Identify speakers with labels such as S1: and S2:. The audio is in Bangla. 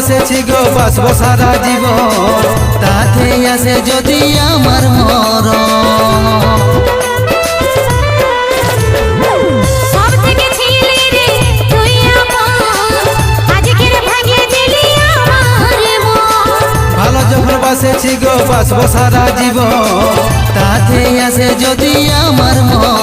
S1: বাসেছি গো বাসব সারা জীবন। তাতে আসে যদি আমার মর
S2: সব
S1: ভালো যখন বাসেছি গো বাসব সারা জীবন। তাতে আসে যদি আমার মর